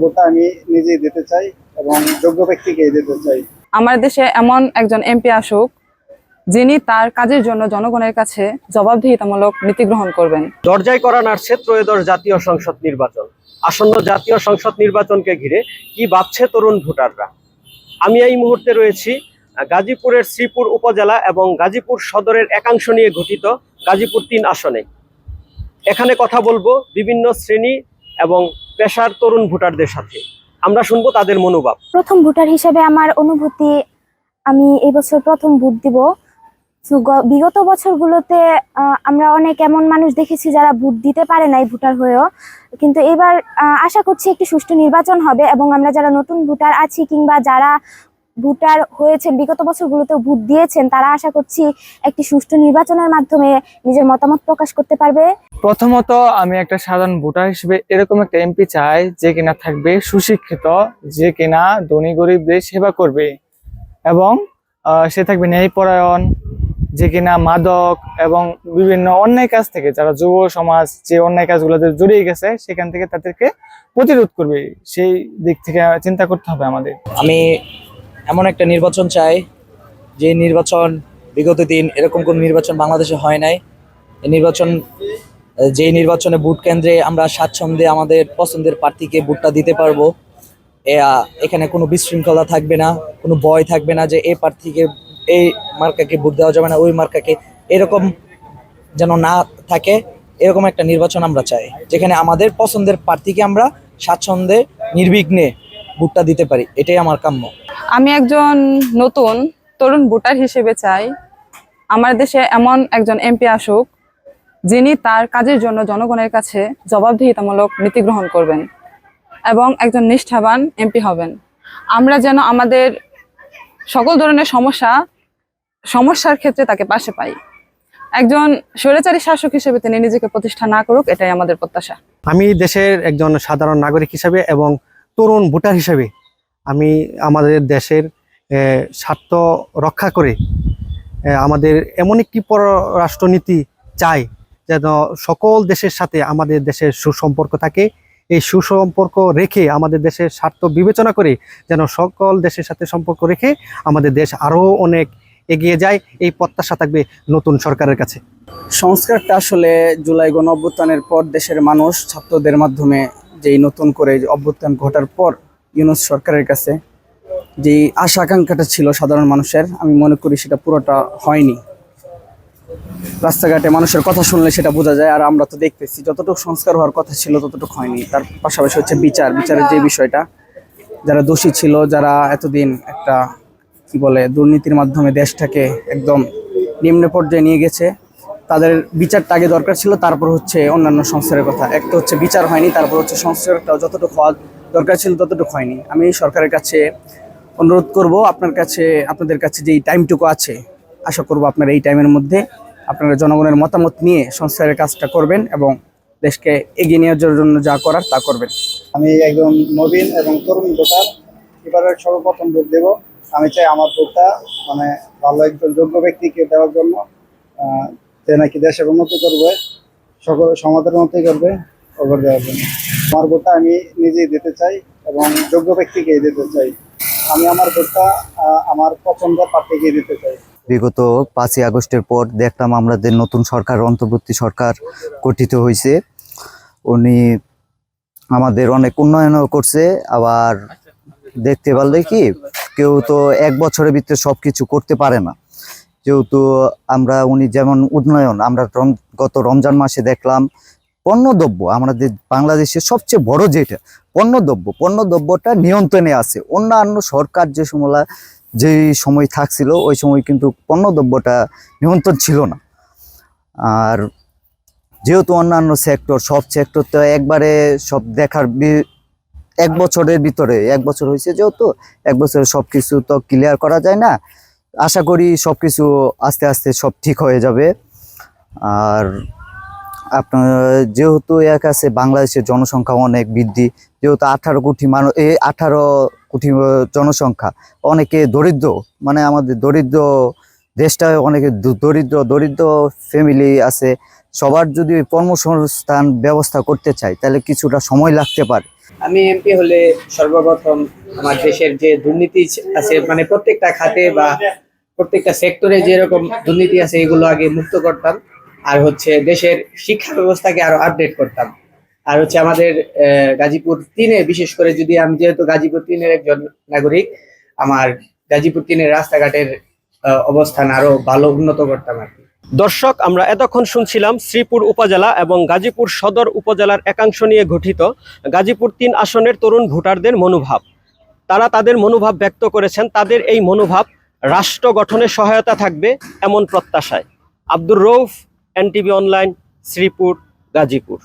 ভোটটা আমি নিজেই দিতে চাই এবং যোগ্য ব্যক্তিকেই দিতে চাই। আমার দেশে এমন একজন এমপি আসুক যিনি তার কাজের জন্য জনগণের কাছে জবাবদিহিতামূলক নীতি গ্রহণ করবেন। দরজায় করা নাড়ছে ত্রয়োদশ জাতীয় সংসদ নির্বাচন। আসন্ন জাতীয় সংসদ নির্বাচনকে ঘিরে কি ভাবছে তরুণ ভোটাররা? আমি এই মুহূর্তে রয়েছি গাজীপুরের শ্রীপুর উপজেলা এবং গাজীপুর সদরের একাংশ নিয়ে গঠিত গাজীপুর তিন আসনে। এখানে কথা বলব বিভিন্ন শ্রেণি এবং পেশার তরুণ ভোটারদের সাথে। আমরা শুনব তাদের মনোভাব। প্রথম ভোটার হিসেবে আমার অনুভূতি, আমি এবছর বছর প্রথম ভোট দিব। বিগত বছরগুলোতে আমরা অনেক এমন মানুষ দেখেছি যারা ভোট দিতে পারে নাই ভোটার হয়েও। কিন্তু এবার আশা করছি একটি সুষ্ঠু নির্বাচন হবে এবং আমরা যারা নতুন ভোটার আছি কিংবা যারা ভোটার হয়েছেন বিগত বছরগুলোতেও ভোট দিয়েছেন তারা আশা করছি একটি সুষ্ঠু নির্বাচনের মাধ্যমে নিজের মতামত প্রকাশ করতে পারবে। প্রথমত আমি একটা সাধারণ ভোটার হিসেবে এরকম একটা এমপি চাই যে কিনা থাকবে সুশিক্ষিত যে কিনা ধনী গরিবদের সেবা করবে। এবং আহ, সে থাকবে ন্যায়পরায়ণ যে কিনা মাদক এবং বিভিন্ন অন্যায় কাজ থেকে যারা যুব সমাজ যে অন্যায় কাজগুলোতে জড়িয়ে গেছে সেখান থেকে তাদেরকে প্রতিরোধ করবে। সেই দিক থেকে চিন্তা করতে হবে আমাদের। আমি এমন একটা নির্বাচন চাই, যে নির্বাচন বিগত দিন এরকম কোন নির্বাচন বাংলাদেশে হয় নাই। এই নির্বাচন, যেই নির্বাচনে ভোট কেন্দ্রে আমরা স্বাচ্ছন্দ্যে আমাদের পছন্দের প্রার্থীকে ভোটটা দিতে পারব এখানে কোনো বিশৃঙ্খলা থাকবে না, কোনো ভয় থাকবে না যে এই প্রার্থীকে, এই মার্কাকে ভোট দেওয়া যাবে না, ওই মার্কাকে। এরকম যেন না থাকে, এরকম একটা নির্বাচন আমরা চাই, যেখানে আমাদের পছন্দের প্রার্থীকে আমরা স্বাচ্ছন্দ্যে, নির্বিঘ্নে ভোটটা দিতে পারি। এটাই আমার কাম্য। আমি একজন নতুন তরুণ ভোটার হিসেবে চাই। আমার দেশে এমন একজন এমপি আসুক, যিনি তার কাজের জন্য জনগণের কাছে জবাবদিহিতামূলক নীতি গ্রহণ করবেন এবং একজন নিষ্ঠাবান এমপি হবেন। আমরা যেন আমাদের সকল ধরনের সমস্যা, সমস্যার ক্ষেত্রে তাকে পাশে পাই। একজন স্বৈরাচারী শাসক হিসেবে তিনি নিজেকে প্রতিষ্ঠা না করুক, এটাই আমাদের প্রত্যাশা। আমি দেশের একজন সাধারণ নাগরিক হিসেবে এবং তরুণ ভোটার হিসেবে আমি আমাদের দেশের স্বার্থ রক্ষা করে আমাদের এমন একটি পররাষ্ট্রনীতি চাই যেন সকল দেশের সাথে আমাদের দেশের সুসম্পর্ক থাকে। এই সুসম্পর্ক রেখে আমাদের দেশের স্বার্থ বিবেচনা করে যেন সকল দেশের সাথে সম্পর্ক রেখে আমাদের দেশ আরও অনেক এগিয়ে যায়, এই প্রত্যাশা থাকবে নতুন সরকারের কাছে। সংস্কারটা আসলে জুলাই গণ অভ্যুত্থানের পর দেশের মানুষ ছাত্রদের মাধ্যমে যেই নতুন করে অভ্যুত্থান ঘটার পর ইউনুস সরকারের কাছে যেই আশা আকাঙ্ক্ষাটা ছিল সাধারণ মানুষের, আমি মনে করি সেটা পুরোটা হয়নি। রাস্তাঘাটে মানুষের কথা শুনলে সেটা বোঝা যায়, আর আমরা তো দেখতেছি যতটুকু সংস্কার হওয়ার কথা ছিল ততটুকু হয়নি। তার পাশাপাশি হচ্ছে বিচার, বিচারের যে বিষয়টা, যারা দোষী ছিল, যারা এতদিন একটা, কি বলে, দুর্নীতির মাধ্যমে দেশটাকে একদম নিম্ন পর্যায়ে নিয়ে গেছে, তাদের বিচারটা আগে দরকার ছিল, তারপর হচ্ছে অন্যান্য সংস্কারের কথা। একটা হচ্ছে বিচার হয়নি, তারপর হচ্ছে সংস্কারটা যতটুকু হওয়া দরকার ছিল ততটুকু হয়নি। আমি সরকারের কাছে অনুরোধ করব, আপনার কাছে, আপনাদের কাছে যেই টাইমটুকু আছে, আশা করব আপনার এই টাইমের মধ্যে আপনারা জনগণের মতামত নিয়ে সংস্কারের কাজটা করবেন এবং দেশকে এগিয়ে নেওয়ার জন্য যা করার তা করবেন। আমি একজন নবীন এবং তরুণ ভোটার এবারে সর্বপ্রথম ভোট দেব। আমি চাই আমার ভোটটা মানে ভালো একজন যোগ্য ব্যক্তিকে দেওয়ার জন্য যে নাকি দেশের উন্নতি করবে, সকল সমাজের উন্নতি করবে ওভার দেওয়ার জন্য। আমার ভোটটা আমি নিজেই দিতে চাই এবং যোগ্য ব্যক্তিকেই দিতে চাই। আমি আমার ভোটটা আমার পছন্দের প্রার্থীকেই দিতে চাই। বিগত পাঁচই আগস্টের পর দেখলাম আমাদের নতুন সরকার, অন্তর্বর্তী সরকার গঠিত হয়েছে। উনি আমাদের অনেক উন্নয়নও করছে, আবার দেখতে পারলে কি কেউ তো এক বছরের ভিতরে সব কিছু করতে পারে না। যেহেতু আমরা, উনি যেমন উন্নয়ন, আমরা গত রমজান মাসে দেখলাম পণ্যদ্রব্য আমাদের বাংলাদেশের সবচেয়ে বড় যেটা, পণ্যদ্রব্য, পণ্যদ্রব্যটা নিয়ন্ত্রণে আছে। অন্যান্য সরকার যে সময় যে সময় থাকছিল, ওই সময় কিন্তু পণ্যদ্রব্যটা নিয়ন্ত্রণ ছিল না। আর যেহেতু অন্যান্য সেক্টর সব সেক্টর তো একবারে সব দেখার এক বছরের ভিতরে, এক বছর হয়েছে যেহেতু, এক বছরে সব কিছু তো ক্লিয়ার করা যায় না। আশা করি সব কিছু আস্তে আস্তে সব ঠিক হয়ে যাবে। আর আপনার, যেহেতু এক আছে, বাংলাদেশের জনসংখ্যা অনেক বৃদ্ধি। যেহেতু আঠারো কোটি মানুষ এই আঠারো কোটি জনসংখ্যা অনেকে দরিদ্র মানে আমাদের দরিদ্র দেশটা অনেকে দরিদ্র দরিদ্র ফ্যামিলি আছে। সবার যদি কর্মসংস্থান ব্যবস্থা করতে চাই তাহলে কিছুটা সময় লাগতে পারে। আমি এমপি হলে সর্বপ্রথম আমার দেশের যে দুর্নীতি আছে মানে প্রত্যেকটা খাতে বা প্রত্যেকটা সেক্টরে যেরকম দুর্নীতি আছে, এগুলো আগে মুক্ত করতাম। আর হচ্ছে দেশের শিক্ষা ব্যবস্থাকে আরও আপডেট করতাম। আর হচ্ছে আমাদের গাজীপুর তিনে, বিশেষ করে যদি আমি যেহেতু গাজীপুর তিনের একজন নাগরিক, আমার গাজীপুর তিনের রাস্তাঘাটের অবস্থান আরও ভালো উন্নত করতাম আর কি। দর্শক, আমরা এতক্ষণ শুনছিলাম শ্রীপুর উপজেলা এবং গাজীপুর সদর উপজেলার একাংশ নিয়ে গঠিত গাজীপুর তিন আসনের তরুণ ভোটারদের মনোভাব। তারা তাদের মনোভাব ব্যক্ত করেছেন, তাদের এই মনোভাব রাষ্ট্র গঠনে সহায়তা থাকবে এমন প্রত্যাশায়। Abdur Rouf NTV online Sreepur Gazipur.